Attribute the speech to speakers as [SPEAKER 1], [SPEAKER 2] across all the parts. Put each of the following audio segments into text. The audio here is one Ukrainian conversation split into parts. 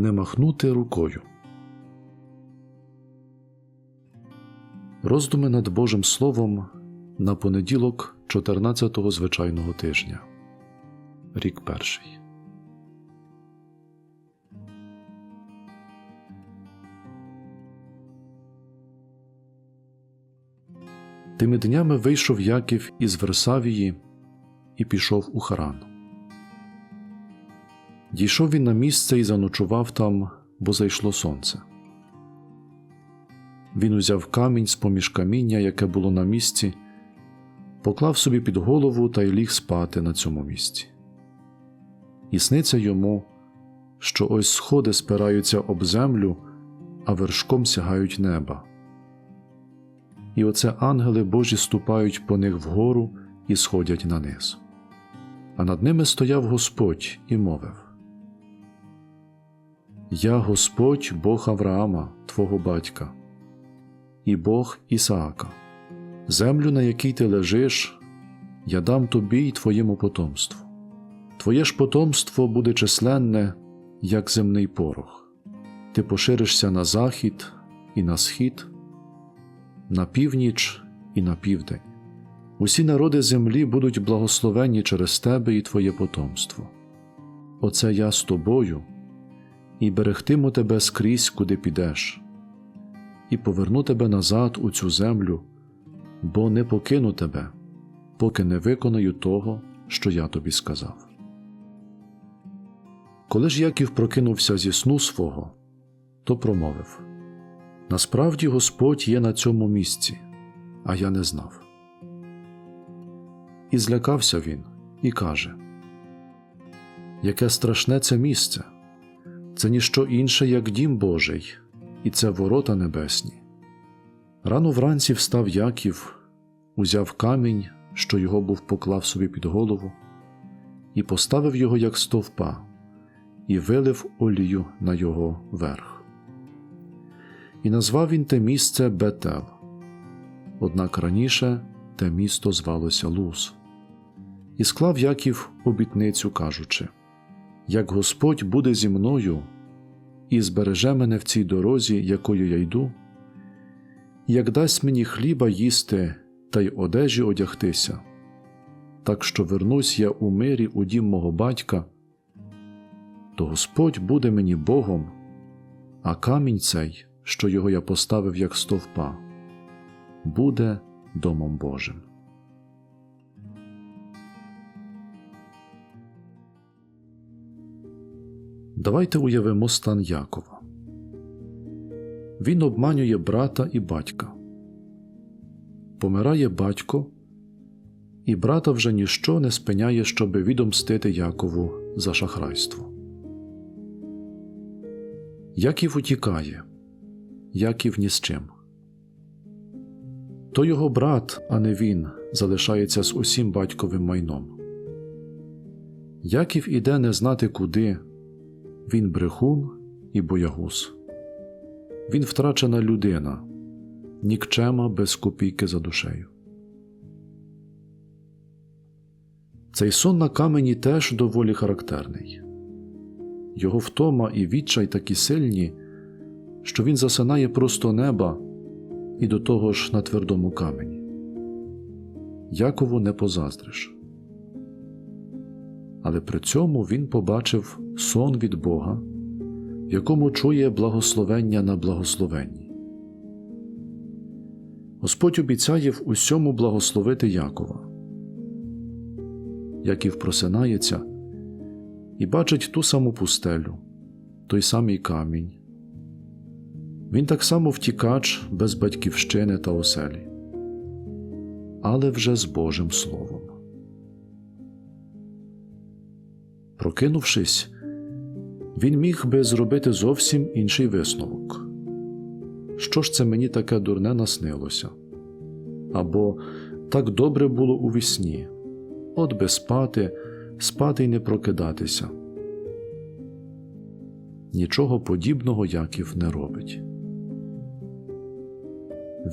[SPEAKER 1] не махнути рукою. Роздуми над Божим Словом на понеділок 14-го звичайного тижня. Рік перший. Тими днями вийшов Яків із Версавії і пішов у Харан. Дійшов він на місце і заночував там, бо зайшло сонце. Він узяв камінь з поміж каміння, яке було на місці, поклав собі під голову та й ліг спати на цьому місці. І сниться йому, що ось сходи спираються об землю, а вершком сягають неба. І оце ангели Божі ступають по них вгору і сходять на низ. А над ними стояв Господь і мовив: Я Господь Бог Авраама, твого батька, і Бог Ісаака. Землю, на якій ти лежиш, я дам тобі й твоєму потомству. Твоє ж потомство буде численне, як земний порох. Ти поширишся на захід і на схід, на північ і на південь. Усі народи землі будуть благословенні через тебе і твоє потомство. Оце я з тобою, і берегтиму тебе скрізь, куди підеш, і поверну тебе назад у цю землю, бо не покину тебе, поки не виконаю того, що я тобі сказав. Коли ж Яків прокинувся зі сну свого, то промовив Насправді Господь є на цьому місці, а я не знав. І злякався він і каже Яке страшне це місце, це ніщо інше, як дім Божий, і це ворота небесні. Рано вранці встав Яків, узяв камінь, що його був поклав собі під голову, і поставив його як стовпа, і вилив олію на його верх. І назвав він те місце Бетел. Однак раніше те місто звалося Луз. І склав Яків обітницю, кажучи: Як Господь буде зі мною і збереже мене в цій дорозі, якою я йду, як дасть мені хліба їсти та й одежі одягтися, так що вернусь я у мирі у дім мого батька, то Господь буде мені Богом, а камінь цей, що його я поставив як стовпа, буде домом Божим. Давайте уявимо стан Якова. Він обманює брата і батька. Помирає батько, і брата вже ніщо не спиняє, щоби відомстити Якову за шахрайство. Яків утікає, Яків ні з чим. То його брат, а не він, залишається з усім батьковим майном. Яків іде не знати куди, він брехун і боягуз. Він втрачена людина, нікчема без копійки за душею. Цей сон на камені теж доволі характерний. Його втома і відчай такі сильні, що він засинає просто неба і до того ж на твердому камені. Якову не позаздриш. Але при цьому він побачив сон від Бога, в якому чує благословення на благословенні. Господь обіцяє в усьому благословити Якова. Яків просинається і бачить ту саму пустелю, той самий камінь. Він так само втікач без батьківщини та оселі, але вже з Божим Словом. Прокинувшись, він міг би зробити зовсім інший висновок. Що ж це мені таке дурне наснилося? Або так добре було у вісні, от би спати, спати й не прокидатися. Нічого подібного Яків не робить.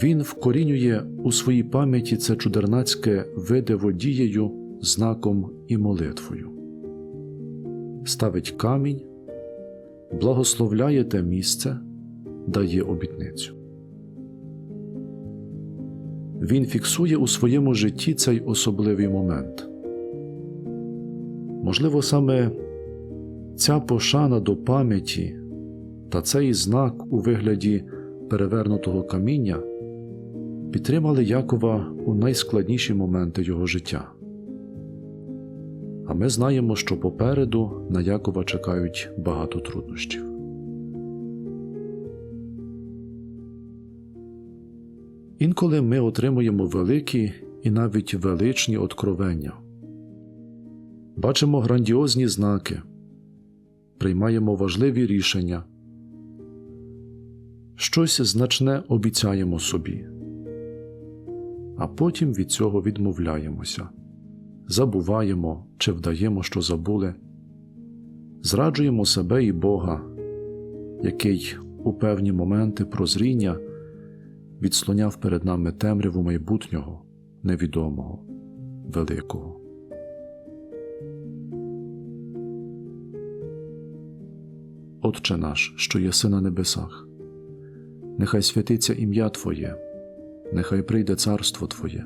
[SPEAKER 1] Він вкорінює у своїй пам'яті це чудернацьке виде водією, знаком і молитвою ставить камінь, благословляє те місце, дає обітницю. Він фіксує у своєму житті цей особливий момент. Можливо, саме ця пошана до пам'яті та цей знак у вигляді перевернутого каміння підтримали Якова у найскладніші моменти його життя. А ми знаємо, що попереду на Якова чекають багато труднощів. Інколи ми отримуємо великі і навіть величні откровення, бачимо грандіозні знаки, приймаємо важливі рішення, щось значне обіцяємо собі, а потім від цього відмовляємося, забуваємо чи вдаємо, що забули, зраджуємо себе і Бога, який у певні моменти прозріння відслоняв перед нами темряву майбутнього, невідомого, великого. Отче наш, що єси на небесах, нехай святиться ім'я Твоє, нехай прийде царство Твоє,